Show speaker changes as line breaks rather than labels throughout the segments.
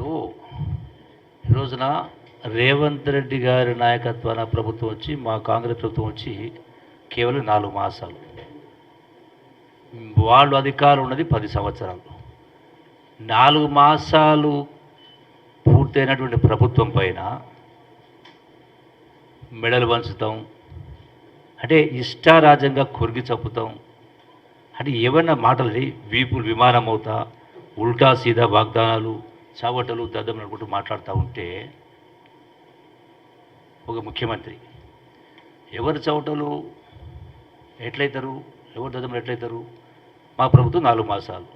ఇప్పుడు ఈ రోజున రేవంత్ రెడ్డి గారి నాయకత్వాన ప్రభుత్వం వచ్చి మా కాంగ్రెస్ ప్రభుత్వం వచ్చి కేవలం నాలుగు మాసాలు. వాళ్ళు అధికారం ఉన్నది పది సంవత్సరాలు. నాలుగు మాసాలు పూర్తయినటువంటి ప్రభుత్వం పైన మెడలు వంచుతాం. అంటే ఇష్టారాజ్యంగా కొరిగి చంపుతాం. అంటే ఏమన్నా మాటలు వీపులు విమానం అవుతా ఉల్టా సీదా వాగ్దానాలు చావటలు దద్దం అనుకుంటూ మాట్లాడుతూ ఉంటే ఒక ముఖ్యమంత్రి ఎవరు చవటలు ఎట్లయితారు ఎవరు దద్దములు ఎట్లయితారు? మా ప్రభుత్వం నాలుగు మాసాలు.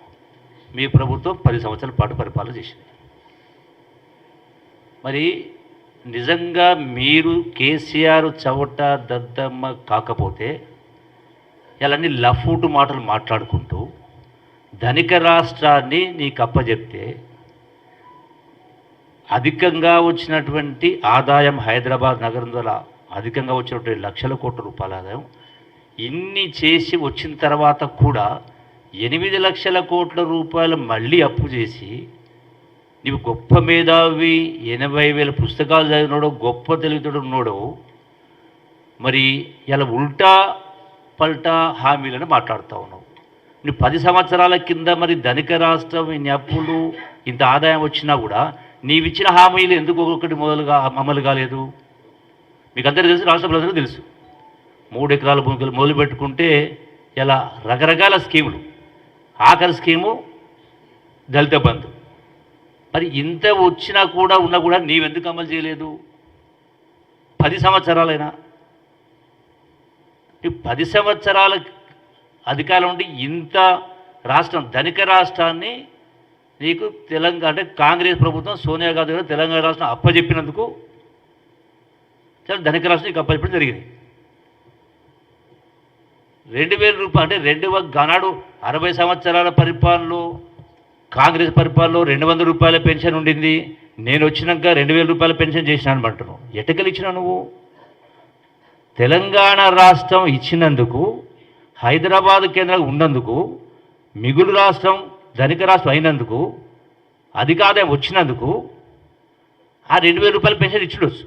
మీ ప్రభుత్వం పది సంవత్సరాల పాటు పరిపాలన చేసింది. మరి నిజంగా మీరు కేసీఆర్ చవట దద్దమ్మ కాకపోతే ఇలాంటి లఫూటు మాటలు మాట్లాడుకుంటూ ధనిక రాష్ట్రాన్ని నీకు అప్పజెప్తే అధికంగా వచ్చినటువంటి ఆదాయం హైదరాబాద్ నగరం ద్వారా అధికంగా వచ్చినటువంటి లక్షల కోట్ల రూపాయల ఆదాయం ఇన్ని చేసి వచ్చిన తర్వాత కూడా ఎనిమిది లక్షల కోట్ల రూపాయలు మళ్ళీ అప్పు చేసి నీవు గొప్ప మేధావి ఎనభై వేల పుస్తకాలు చదివినోడో గొప్ప తెలివితోడు ఉన్నాడో మరి ఇలా ఉల్టా పల్టా హామీలను మాట్లాడుతూ ఉన్నావు. నువ్వు పది సంవత్సరాల కింద మరి ధనిక రాష్ట్రం ఇన్ని అప్పులు ఇంత ఆదాయం వచ్చినా కూడా నీవిచ్చిన హామీలు ఎందుకు ఒక్కొక్కటి మొదలుగా అమలు కాలేదు? మీకు అందరికీ తెలుసు రాష్ట్ర ప్రజలకు తెలుసు. మూడు ఎకరాల భూమికలు మొదలు పెట్టుకుంటే ఇలా రకరకాల స్కీములు. ఆఖరి స్కీము దళిత బంధు. మరి ఇంత వచ్చినా కూడా ఉన్నా కూడా నీవెందుకు అమలు చేయలేదు? పది సంవత్సరాలైనా. పది సంవత్సరాల అధికారం ఉండి ఇంత రాష్ట్రం ధనిక రాష్ట్రాన్ని నీకు తెలంగాణ అంటే కాంగ్రెస్ ప్రభుత్వం సోనియా గాంధీ గారు తెలంగాణ రాష్ట్రం అప్పచెప్పినందుకు చాలా ధనిక రాష్ట్రం నీకు అప్పచెప్పడం జరిగింది. రెండు వేల రూపాయలు అంటే రెండు గనాడు అరవై సంవత్సరాల పరిపాలనలో కాంగ్రెస్ పరిపాలనలో రెండు వందల రూపాయల పెన్షన్ ఉండింది. నేను వచ్చినాక రెండు వేల రూపాయల పెన్షన్ చేసినాను అంటున్నావు. ఎటకలు ఇచ్చినావు నువ్వు? తెలంగాణ రాష్ట్రం ఇచ్చినందుకు హైదరాబాద్ కేంద్రంగా ఉన్నందుకు మిగులు రాష్ట్రం ధనిక రాష్ట్రం అయినందుకు అధిక ఆదాయం వచ్చినందుకు ఆ రెండు వేల రూపాయల పెన్షన్ ఇచ్చుడొచ్చు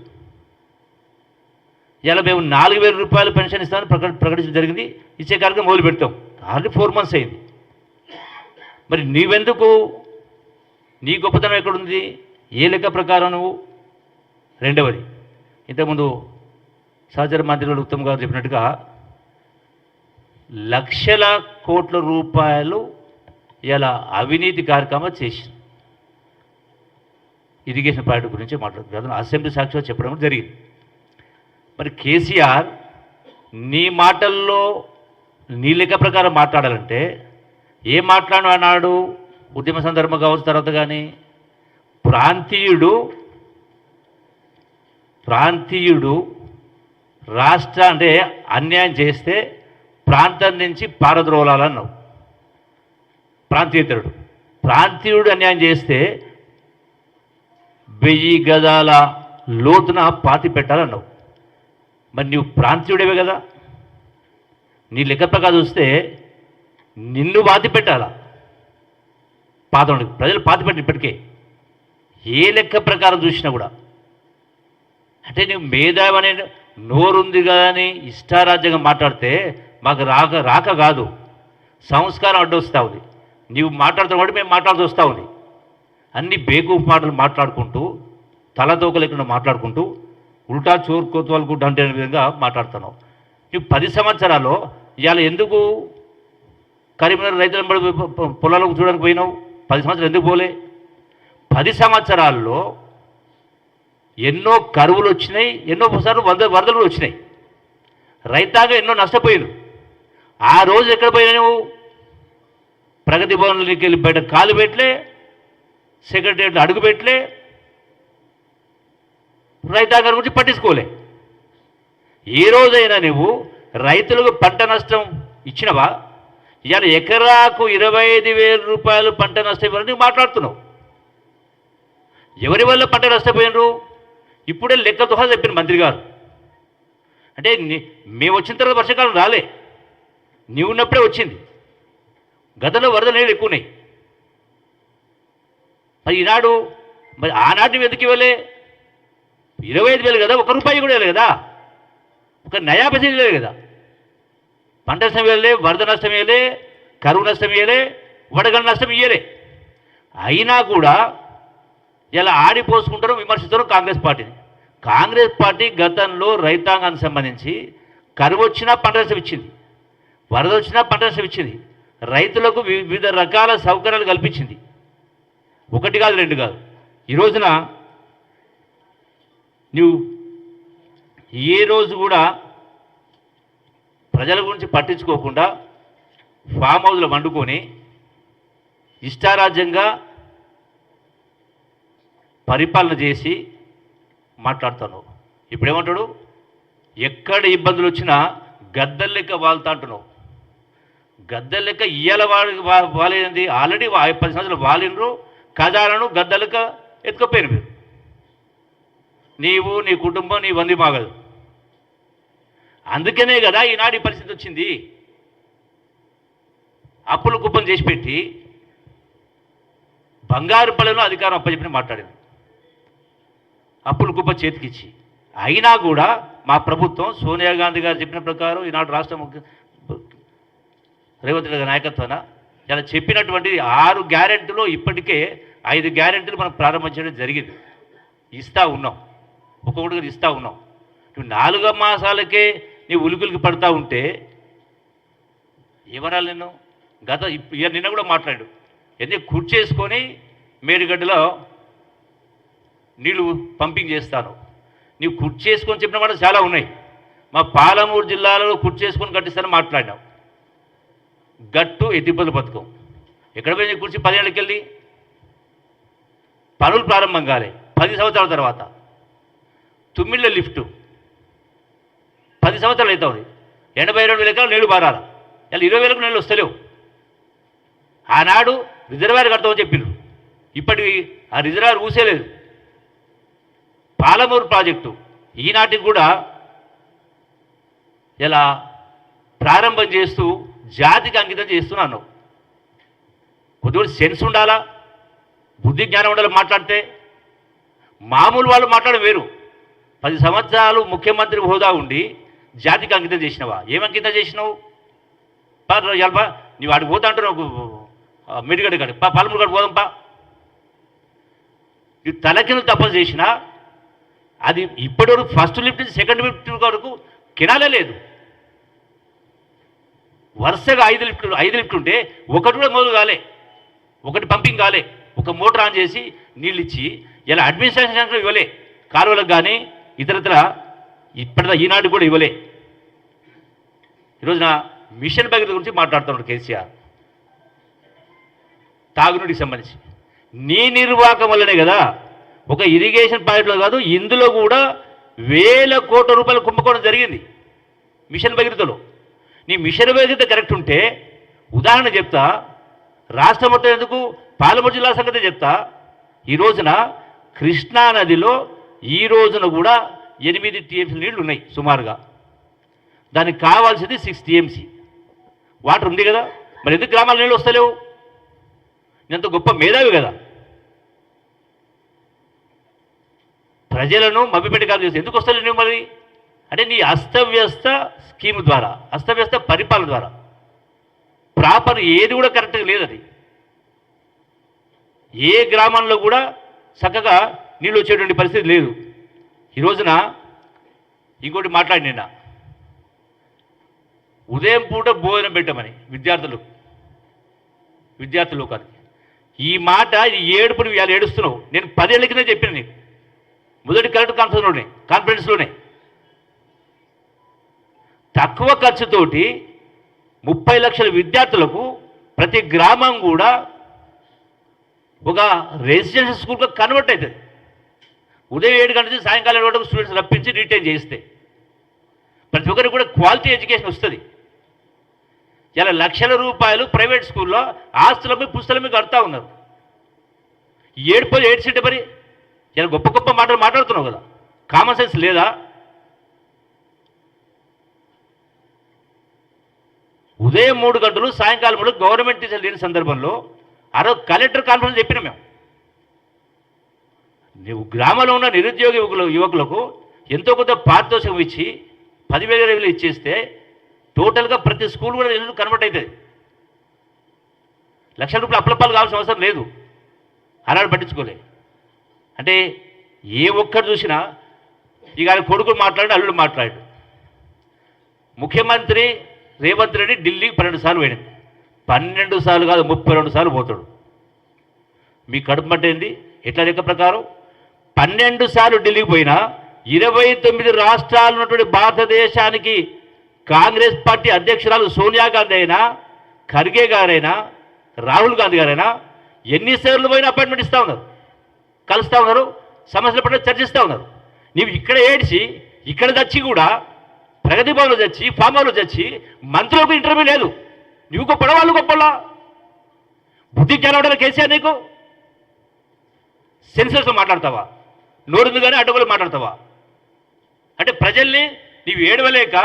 ఇలా మేము నాలుగు వేల రూపాయల పెన్షన్ ఇస్తామని ప్రకట ప్రకటించడం జరిగింది. ఇచ్చే కార్యక్రమం మొదలు పెడతాం. ఆల్రెడీ ఫోర్ మంత్స్ అయింది. మరి నీవెందుకు? నీ గొప్పతనం ఎక్కడుంది? ఏ లెక్క ప్రకారం నువ్వు? రెండవది ఇంతకుముందు సహచర మంత్రులు ఉత్తమ్ గారు చెప్పినట్టుగా లక్షల కోట్ల రూపాయలు ఇలా అవినీతి కార్యక్రమం చేసింది. ఇరిగేషన్ ప్రాజెక్టు గురించి మాట్లాడుతుంది అసెంబ్లీ సాక్షిగా చెప్పడం జరిగింది. మరి కేసీఆర్ నీ మాటల్లో నీ లెక్క ప్రకారం మాట్లాడాలంటే ఏం మాట్లాడు అన్నాడు? ఉద్యమ సందర్భం కావచ్చు తర్వాత కానీ ప్రాంతీయుడు ప్రాంతీయుడు రాష్ట్ర అంటే అన్యాయం చేస్తే ప్రాంతం నుంచి పారద్రోలాలన్నావు. ప్రాంతీయతరుడు ప్రాంతీయుడు అన్యాయం చేస్తే వెయ్యి గదాల లోతున పాతి పెట్టాలన్నావు. మరి నువ్వు ప్రాంతీయుడేవే కదా? నీ లెక్క ప్రకారం చూస్తే నిన్ను పాతి పెట్టాలా. పాత ప్రజలు పాతి పెట్టి ఇప్పటికే. ఏ లెక్క ప్రకారం చూసినా కూడా. అంటే నువ్వు మేధావనే నోరుంది కదా అని ఇష్టారాజ్యంగా మాట్లాడితే మాకు రాక రాక కాదు. సంస్కారం అడ్డొస్తా ఉంది. నీవు మాట్లాడుతున్నావు కాబట్టి మేము మాట్లాడుతూ వస్తూ ఉంది. అన్ని బేకూఫ్ మాటలు మాట్లాడుకుంటూ తలదోకలు ఎక్కడ మాట్లాడుకుంటూ ఉల్టా చోర్ కోత్వాలు గుడ్డ అంటే అనే విధంగా మాట్లాడుతున్నావు. నువ్వు పది సంవత్సరాల్లో ఇవాళ ఎందుకు కరీంనగర్ రైతుల పొలాలకు చూడడానికి పోయినావు? పది సంవత్సరాలు ఎందుకు పోలే? పది సంవత్సరాల్లో ఎన్నో కరువులు వచ్చినాయి ఎన్నో సార్లు వంద వరదలు వచ్చినాయి. రైతాంగం ఎన్నో నష్టపోయింది. ఆ రోజు ఎక్కడ పోయినా నువ్వు ప్రగతి భవన్లోకి వెళ్ళి బయట కాలు పెట్టలే సెక్రటరియట్లో అడుగు పెట్టలే రైతాంగం గురించి పట్టించుకోలే. ఏ రోజైనా నువ్వు రైతులకు పంట నష్టం ఇచ్చినవా? ఇవాళ ఎకరాకు ఇరవై ఐదు వేల రూపాయలు పంట నష్టం ఇవ్వాలని నువ్వు మాట్లాడుతున్నావు. ఎవరి వల్ల పంట నష్టపోయినరు? ఇప్పుడే లెక్క దుహా చెప్పిన మంత్రి గారు. అంటే మేము వచ్చిన తర్వాత వర్షాకాలం రాలే. నీవు ఉన్నప్పుడే వచ్చింది. గతంలో వరద నీళ్ళు ఎక్కువ ఉన్నాయి? మరి ఈనాడు మరి ఆనాటి ఎందుకు ఇవ్వలే? ఇరవై ఐదు వేలు కదా ఒక రూపాయి కూడా వెళ్ళదు కదా? ఒక నయా పైసలు లేదు కదా? పంట నష్టం ఇవ్వలే వరద నష్టం ఇవ్వలే కరువు నష్టం ఇవ్వలే వడగల నష్టం ఇవ్వలే. అయినా కూడా ఇలా ఆడిపోసుకుంటారు విమర్శిస్తారు కాంగ్రెస్ పార్టీని. కాంగ్రెస్ పార్టీ గతంలో రైతాంగానికి సంబంధించి కరువు వచ్చినా పంట నష్టం ఇచ్చింది. వరద వచ్చినా పంట నష్టం ఇచ్చింది. రైతులకు వివిధ రకాల సౌకర్యాలు కల్పించింది. ఒకటి కాదు రెండు కాదు. ఈ రోజున నువ్వు ఏ రోజు కూడా ప్రజల గురించి పట్టించుకోకుండా ఫామ్ హౌస్లో వండుకొని ఇష్టారాజ్యంగా పరిపాలన చేసి మాట్లాడుతున్నావు. ఇప్పుడు ఏమంటాడు ఎక్కడ ఇబ్బందులు వచ్చినా గద్దెల లెక్క వాళ్తా అంటున్నావు గద్దెల లెక్క ఇయ్యాల వాడి వా- ఆల్రెడీ పది సంవత్సరాలు వాలినరు ఖజానాను గద్దెలక ఎత్తుకపోయారు మీరు. నీవు నీ కుటుంబం నీ వంది మాగదు. అందుకనే కదా ఈనాడు పరిస్థితి వచ్చింది. అప్పులు కుప్పం చేసి పెట్టి బంగారు పళ్ళను అధికారం అప్పచెప్పి మాట్లాడింది. అప్పులు కుప్ప చేతికిచ్చి. అయినా కూడా మా ప్రభుత్వం సోనియా గాంధీ గారు చెప్పిన ప్రకారం ఈనాడు రాష్ట్ర ముఖ్య రేవంత్ రెడ్డి నాయకత్వాన ఇలా చెప్పినటువంటి ఆరు గ్యారెంటీలో ఇప్పటికే ఐదు గ్యారెంటీలు మనం ప్రారంభించడం జరిగింది. ఇస్తా ఉన్నాం. ఒక్కొక్కటి ఇస్తా ఉన్నాం. నువ్వు నాలుగు మాసాలకే నీ ఉలికులికి పడతా ఉంటే ఏమనాలి నేను గత ఇప్- నిన్న కూడా మాట్లాడు. ఎందుకు కుర్చేసుకొని మేడిగడ్డలో నీళ్ళు పంపింగ్ చేస్తాను. నీవు కుర్చేసుకొని చెప్పిన మాట చాలా ఉన్నాయి. మా పాలమూరు జిల్లాలో కుర్చేసుకొని కట్టిస్తానని మాట్లాడినావు. గట్టు ఎత్తిపోతు పథకం ఎక్కడ పోయింది కుర్చీ పదేళ్ళకి వెళ్ళి పనులు ప్రారంభం కాలే. పది సంవత్సరాల తర్వాత. తుమ్మిళ్ళ లిఫ్టు. పది సంవత్సరాలు అవుతుంది. ఎనభై రెండు వేల ఎకరాలు నీళ్ళు బారాల ఇలా ఇరవై వేలకు నీళ్ళు వస్తలేవు. ఆనాడు రిజర్వాయర్ కడతామని చెప్పిండ్రు ఇప్పటికి ఆ రిజర్వాయర్ ఊసేలేదు. పాలమూరు ప్రాజెక్టు. ఈనాటికి కూడా ఇలా ప్రారంభం చేస్తూ జాతికి అంకితం చేస్తున్నాను. కొద్దిగా సెన్స్ ఉండాలా? బుద్ధి జ్ఞానం ఉండాలి మాట్లాడితే? మామూలు వాళ్ళు మాట్లాడడం వేరు. పది సంవత్సరాలు ముఖ్యమంత్రి హోదా ఉండి జాతికి అంకితం చేసినవా? ఏం అంకితం చేసినావు? పా ఎల్పా నీవు ఆడికి పోతా అంటున్నావు మెడిగడ్డ కాడి పా పాలమూరు కాడి పోదాంపా నువ్వు తలకిన తలకింద తప్పలు చేసినా అది ఇప్పటి వరకు ఫస్ట్ లిఫ్ట్ సెకండ్ లిఫ్ట్ వరకు కినాలే లేదు. వరుసగా ఐదు లిఫ్ట్లు ఐదు లిఫ్ట్లు ఉంటే ఒకటి కూడా మొదలు కాలే. ఒకటి పంపింగ్ కాలే. ఒక మోటార్ ఆన్ చేసి నీళ్ళు ఇచ్చి ఇలా అడ్మినిస్ట్రేషన్ ఇవ్వలే. కాలువలకు కానీ ఇతరత్ర ఇప్పటిదా ఈనాడు కూడా ఇవ్వలే. ఈరోజున మిషన్ భగీరథ గురించి మాట్లాడుతున్నాడు కేసీఆర్. తాగునీటికి సంబంధించి. నీ నిర్వాహకం వల్లనే కదా ఒక ఇరిగేషన్ ప్రాజెక్టులో కాదు ఇందులో కూడా వేల కోట్ల రూపాయలు కుంభకోణం జరిగింది మిషన్ భగీరథలో. నీ మిషన్ భగీరథ కరెక్ట్ ఉంటే ఉదాహరణ చెప్తా రాష్ట్రం మొత్తం ఎందుకు? పాలమూరు జిల్లా సంగతి చెప్తా. ఈ రోజున కృష్ణా నదిలో ఈ రోజున కూడా ఎనిమిది టీఎంసీ నీళ్ళు ఉన్నాయి సుమారుగా. దానికి కావాల్సింది సిక్స్ టీఎంసీ. వాటర్ ఉంది కదా మరి ఎందుకు గ్రామాల నీళ్ళు వస్తలేవు? ఇంత గొప్ప మేధావి కదా. ప్రజలను మభ్యపెట్టకాలు చేస్తే ఎందుకు వస్తలేవు నువ్వు మరి? అంటే నీ అస్తవ్యస్త స్కీమ్ ద్వారా అస్తవ్యస్త పరిపాలన ద్వారా. ప్రాపర్ ఏది కూడా కరెక్ట్గా లేదు అది ఏ గ్రామంలో కూడా చక్కగా నీళ్ళు వచ్చేటువంటి పరిస్థితి లేదు. ఈ రోజున ఇంకోటి మాట్లాడి నిన్న. ఉదయం పూట భోజనం పెట్టమని విద్యార్థులు విద్యార్థులు కాదు ఈ మాట ఈ ఏడుపుని ఇవాళ ఏడుస్తున్నావు. నేను పదేళ్ళ కింద చెప్పిన నీకు. మొదటి కరెక్ట్ కాన్ఫరెన్స్లోనే కాన్ఫరెన్స్లోనే తక్కువ ఖర్చుతోటి ముప్పై లక్షల విద్యార్థులకు ప్రతి గ్రామం కూడా ఒక రెసిడెన్షియల్ స్కూల్గా కన్వర్ట్ అవుతుంది ఉదయం ఏడు గంటల నుంచి సాయంకాలం ఏడు వరకు స్టూడెంట్స్ రప్పించి రీటైన్ చేస్తే ప్రతి ఒక్కరికి కూడా క్వాలిటీ ఎడ్యుకేషన్ వస్తుంది. ఇలా లక్షల రూపాయలు ప్రైవేట్ స్కూల్లో ఆస్తులపై పుస్తలమే కడతా ఉన్నారు. ఏడుపై ఏడ్చింటే మరి ఇలా గొప్ప గొప్ప మాటలు మాట్లాడుతున్నావు కదా. కామన్ సెన్స్ లేదా? ఉదయం మూడు గంటలు సాయంకాలం మూడు గవర్నమెంట్ టీచర్ లేని సందర్భంలో ఆ రోజు కలెక్టర్ కాన్ఫరెన్స్ చెప్పిన మేము. నువ్వు గ్రామంలో ఉన్న నిరుద్యోగ యువకులు యువకులకు ఎంతో కొంత పారితోషికం ఇచ్చి పదివేల వేలు ఇచ్చేస్తే టోటల్గా ప్రతి స్కూల్ కూడా ఇల్లు కన్వర్ట్ అవుతుంది లక్ష రూపాయలు అప్లపాలు కావాల్సిన అవసరం లేదు. అలాంటి పట్టించుకోలే. అంటే ఏ ఒక్కరు చూసినా ఇక ఆయన కొడుకులు మాట్లాడి అల్లుడు మాట్లాడు. ముఖ్యమంత్రి రేవంత్ రెడ్డి ఢిల్లీకి పన్నెండు సార్లు పోయినాడు. పన్నెండు సార్లు కాదు ముప్పై రెండు సార్లు పోతాడు. మీ కడుపు మంట ఏంది? ఎట్లా లెక్క ప్రకారం? పన్నెండు సార్లు ఢిల్లీకి పోయినా ఇరవై తొమ్మిది రాష్ట్రాలు ఉన్నటువంటి భారతదేశానికి కాంగ్రెస్ పార్టీ అధ్యక్షురాలు సోనియా గాంధీ అయినా ఖర్గే గారైనా రాహుల్ గాంధీ గారైనా ఎన్నిసార్లు పోయినా అపాయింట్మెంట్ ఇస్తూ ఉన్నారు? కలుస్తూ ఉన్నారు సమస్యల పట్ల చర్చిస్తూ ఉన్నారు. నీవు ఇక్కడ ఏడ్చి ఇక్కడ దచ్చి కూడా ప్రగతి భవన్లో చచ్చి ఫామ్ హౌస్లో చచ్చి మంత్రులకు ఇంటర్వ్యూ లేదు. నువ్వు గొప్ప వాళ్ళు గొప్పలా బుద్ధి జ్ఞానం కేసీఆర్ నీకు? సెన్సర్స్లో మాట్లాడతావా? నోరుంది కానీ అడ్డగోలు మాట్లాడతావా? అంటే ప్రజల్ని నీవు ఏడవలేక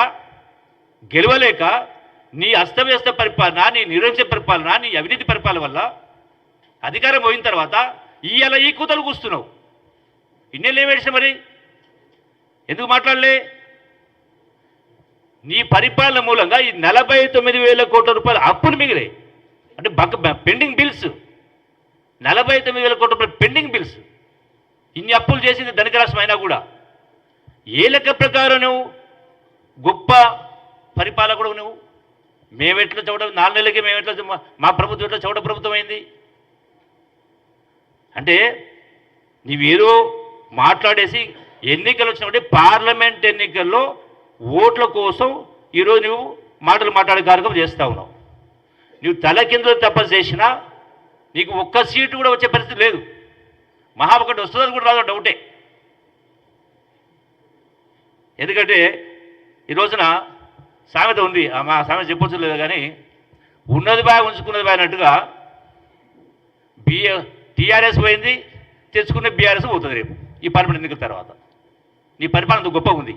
గెలవలేక నీ అస్తవ్యస్త పరిపాలన నీ నిర్వహించే పరిపాలన నీ అవినీతి పరిపాలన వల్ల అధికారం పోయిన తర్వాత ఇవాళ ఈ కూతలు కూస్తున్నావు. ఇన్నేళ్ళు ఏమేడిసిన మరి? ఎందుకు మాట్లాడలే? నీ పరిపాలన మూలంగా ఈ నలభై తొమ్మిది వేల కోట్ల రూపాయల అప్పులు మిగిలే అంటే బక్క పెండింగ్ బిల్స్. నలభై తొమ్మిది వేల కోట్ల రూపాయల పెండింగ్ బిల్స్. ఇన్ని అప్పులు చేసింది ధనిక రాష్ట్రం అయినా కూడా. ఏ లెక్క ప్రకారం నువ్వు గొప్ప పరిపాలకుడు నువ్వు? మేమెట్లా చౌట నాలుగు నెలలకి మేమెట్లా మా ప్రభుత్వం ఎట్లా చౌట ప్రభుత్వం అయింది? అంటే నీవేదో మాట్లాడేసి ఎన్నికలు వచ్చినప్పుడు పార్లమెంట్ ఎన్నికల్లో ఓట్ల కోసం ఈరోజు నువ్వు మాటలు మాట్లాడే కార్యక్రమం చేస్తూ ఉన్నావు. నువ్వు తలకిందులు తపస్సు చేసినా నీకు ఒక్క సీటు కూడా వచ్చే పరిస్థితి లేదు. మహా ఒకటి వస్తుందని కూడా రాదు? డౌటే. ఎందుకంటే ఈ రోజున సామెత ఉంది. ఆ మా సామెత చెప్పొచ్చు లేదు కానీ ఉన్నది బాగా ఉంచుకున్నది బాగా అన్నట్టుగా బిఏ టీఆర్ఎస్ పోయింది తెచ్చుకునే బీఆర్ఎస్ పోతుంది రేపు. ఈ పార్లమెంట్ ఎన్నికల తర్వాత. నీ పరిపాలన గొప్పగా ఉంది.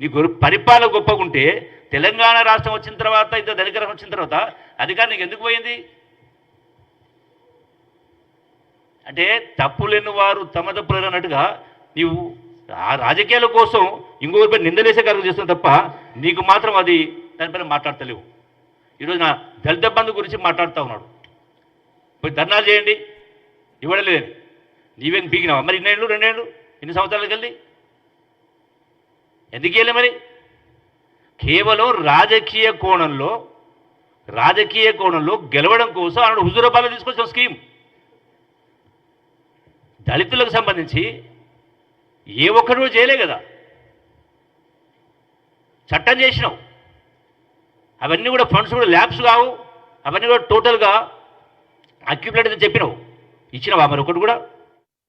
నీకు పరిపాలన గొప్పగా ఉంటే తెలంగాణ రాష్ట్రం వచ్చిన తర్వాత ఇంత దళికరం వచ్చిన తర్వాత అధికారం నీకు ఎందుకు పోయింది? అంటే తప్పులేని వారు తమ తప్పులు అన్నట్టుగా నీవు ఆ రాజకీయాల కోసం ఇంకొకరిపై నిందలేసే కార్యం చేస్తున్న తప్ప నీకు మాత్రం అది దానిపైన మాట్లాడతలేవు. ఈరోజు నా దళిత బంధు గురించి మాట్లాడుతూ ఉన్నాడు. పోయి ధర్నాలు చేయండి. ఇవ్వడలేదు నీవేం పీకినావా? మరి ఇన్నేళ్ళు రెండేళ్ళు? ఎన్ని సంవత్సరాలకు వెళ్ళి ఎందుకు మరి? కేవలం రాజకీయ కోణంలో రాజకీయ కోణంలో గెలవడం కోసం ఆనాడు హుజూరాబాద్లో తీసుకొచ్చిన స్కీమ్. దళితులకు సంబంధించి ఏ ఒక్కరు కూడా చేయలే కదా. చట్టం చేసినావు అవన్నీ కూడా ఫండ్స్ కూడా ల్యాబ్స్ కావు. అవన్నీ కూడా టోటల్గా అక్యుములేట్ అని చెప్పినావు. ఇచ్చినావా మరి ఒకటి కూడా?